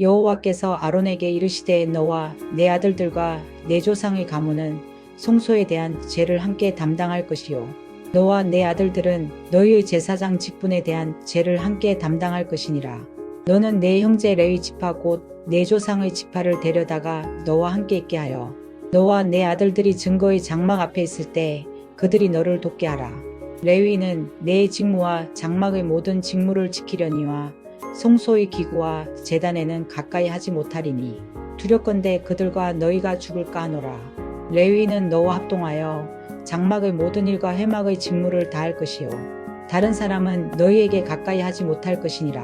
여호와께서 아론에게 이르시되 너와 내 아들들과 내 조상의 가문은 송소에 대한 죄를 함께 담당할 것이요. 너와 내 아들들은 너희의 제사장 직분에 대한 죄를 함께 담당할 것이니라. 너는 내 형제 레위 지파 곧 내 조상의 지파를 데려다가 너와 함께 있게 하여 너와 내 아들들이 증거의 장막 앞에 있을 때 그들이 너를 돕게 하라. 레위는 내 직무와 장막의 모든 직무를 지키려니와 송소의 기구와 재단에는 가까이 하지 못하리니 두렵건대 그들과 너희가 죽을까 하노라. 레위는 너와 합동하여 장막의 모든 일과 회막의 직무를 다할 것이요. 다른 사람은 너희에게 가까이 하지 못할 것이니라.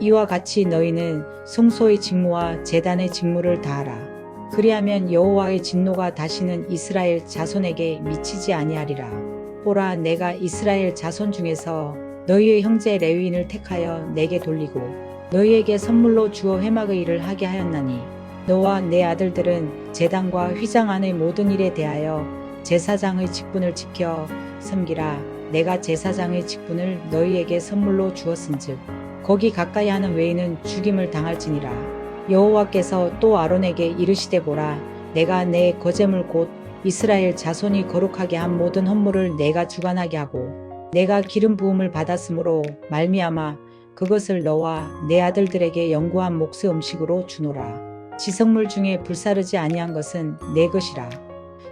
이와 같이 너희는 송소의 직무와 재단의 직무를 다하라. 그리하면 여호와의 진노가 다시는 이스라엘 자손에게 미치지 아니하리라. 보라 내가 이스라엘 자손 중에서 너희의 형제 레위인을 택하여 내게 돌리고 너희에게 선물로 주어 회막의 일을 하게 하였나니 너와 내 아들들은 제단과 휘장 안의 모든 일에 대하여 제사장의 직분을 지켜 섬기라. 내가 제사장의 직분을 너희에게 선물로 주었은즉 거기 가까이 하는 외에는 죽임을 당할지니라. 여호와께서 또 아론에게 이르시되 보라. 내가 내 거제물 곧 이스라엘 자손이 거룩하게 한 모든 헌물을 내가 주관하게 하고 내가 기름 부음을 받았으므로 말미암아 그것을 너와 내 아들들에게 영구한 몫의 음식으로 주노라. 지성물 중에 불사르지 아니한 것은 내 것이라.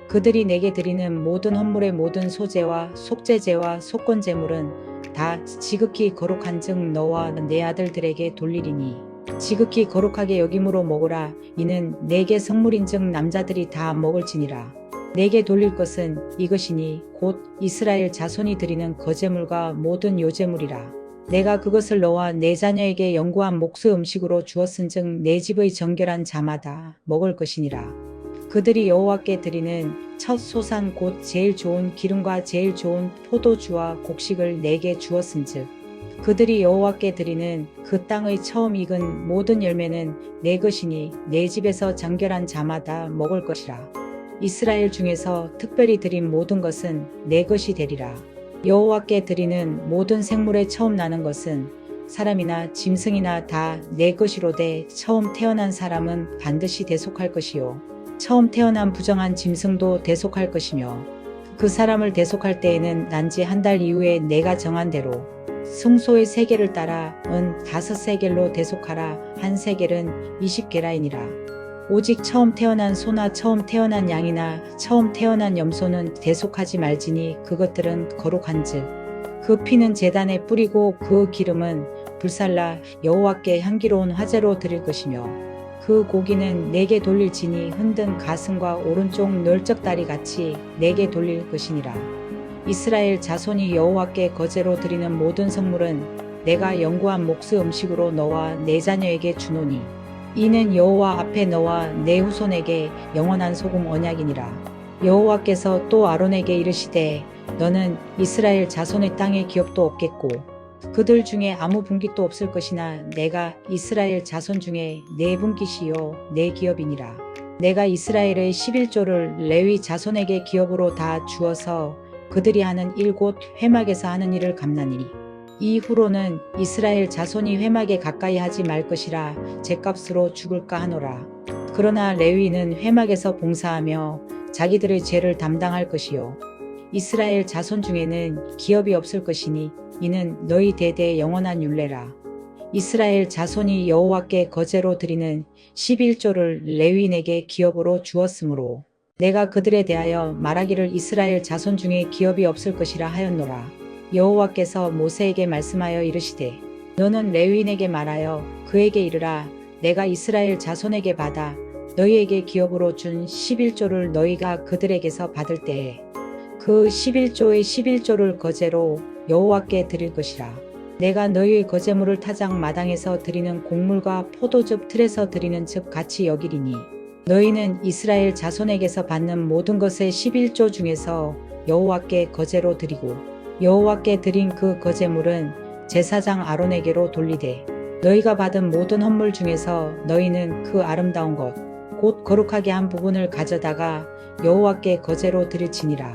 그들이 내게 드리는 모든 헌물의 모든 소재와 속죄제와 속건제물은 다 지극히 거룩한 즉 너와 내 아들들에게 돌리리니 지극히 거룩하게 여김으로 먹으라 이는 내게 성물인 즉 남자들이 다 먹을지니라. 내게 돌릴 것은 이것이니 곧 이스라엘 자손이 드리는 거제물과 모든 요제물이라. 내가 그것을 너와 내 자녀에게 영구한 몫의 음식으로 주었은즉 내 집의 정결한 자마다 먹을 것이니라. 그들이 여호와께 드리는 첫 소산 곧 제일 좋은 기름과 제일 좋은 포도주와 곡식을 내게 주었은즉 그들이 여호와께 드리는 그 땅의 처음 익은 모든 열매는 내 것이니 내 집에서 정결한 자마다 먹을 것이라. 이스라엘 중에서 특별히 드린 모든 것은 내 것이 되리라. 여호와께 드리는 모든 생물의 처음 나는 것은 사람이나 짐승이나 다 내 것이로되 처음 태어난 사람은 반드시 대속할 것이요. 처음 태어난 부정한 짐승도 대속할 것이며 그 사람을 대속할 때에는 난지 한 달 이후에 내가 정한 대로 승소의 세계를 따라 은 다섯 세겔로 대속하라 한 세겔은 20게라이니라. 오직 처음 태어난 소나 처음 태어난 양이나 처음 태어난 염소는 대속하지 말지니 그것들은 거룩한즉 그 피는 제단에 뿌리고 그 기름은 불살라 여호와께 향기로운 화제로 드릴 것이며 그 고기는 내게 돌릴지니 흔든 가슴과 오른쪽 널쩍다리 같이 내게 돌릴 것이니라. 이스라엘 자손이 여호와께 거제로 드리는 모든 선물은 내가 영구한 몫의 음식으로 너와 내 자녀에게 주노니 이는 여호와 앞에 너와 내 후손에게 영원한 소금 언약이니라. 여호와께서 또 아론에게 이르시되 너는 이스라엘 자손의 땅에 기업도 없겠고 그들 중에 아무 분깃도 없을 것이나 내가 이스라엘 자손 중에 네 분깃이요 내 기업이니라. 내가 이스라엘의 11조를 레위 자손에게 기업으로 다 주어서 그들이 하는 일곳 회막에서 하는 일을 감나니 이후로는 이스라엘 자손이 회막에 가까이 하지 말 것이라 제값으로 죽을까 하노라. 그러나 레위는 회막에서 봉사하며 자기들의 죄를 담당할 것이요. 이스라엘 자손 중에는 기업이 없을 것이니 이는 너희 대대 영원한 율례라. 이스라엘 자손이 여호와께 거제로 드리는 11조를 레위인에게 기업으로 주었으므로 내가 그들에 대하여 말하기를 이스라엘 자손 중에 기업이 없을 것이라 하였노라. 여호와께서 모세에게 말씀하여 이르시되 너는 레위인에게 말하여 그에게 이르라. 내가 이스라엘 자손에게 받아 너희에게 기업으로 준 11조를 너희가 그들에게서 받을 때에 그 11조의 11조를 거제로 여호와께 드릴 것이라. 내가 너희의 거제물을 타작 마당에서 드리는 곡물과 포도즙 틀에서 드리는 즙 같이 여기리니 너희는 이스라엘 자손에게서 받는 모든 것의 11조 중에서 여호와께 거제로 드리고 여호와께 드린 그 거제물은 제사장 아론에게로 돌리되 너희가 받은 모든 헌물 중에서 너희는 그 아름다운 것 곧 거룩하게 한 부분을 가져다가 여호와께 거제로 드릴지니라.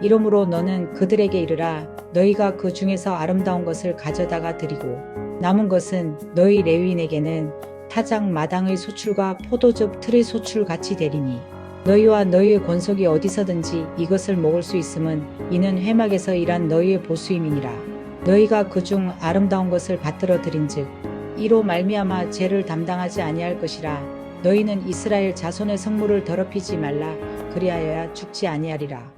이러므로 너는 그들에게 이르라. 너희가 그 중에서 아름다운 것을 가져다가 드리고 남은 것은 너희 레위인에게는 타작 마당의 소출과 포도즙 틀의 소출 같이 되리니 너희와 너희의 권속이 어디서든지 이것을 먹을 수 있음은 이는 회막에서 일한 너희의 보수임이니라. 너희가 그 중 아름다운 것을 받들어 드린즉 이로 말미암아 죄를 담당하지 아니할 것이라. 너희는 이스라엘 자손의 성물을 더럽히지 말라. 그리하여야 죽지 아니하리라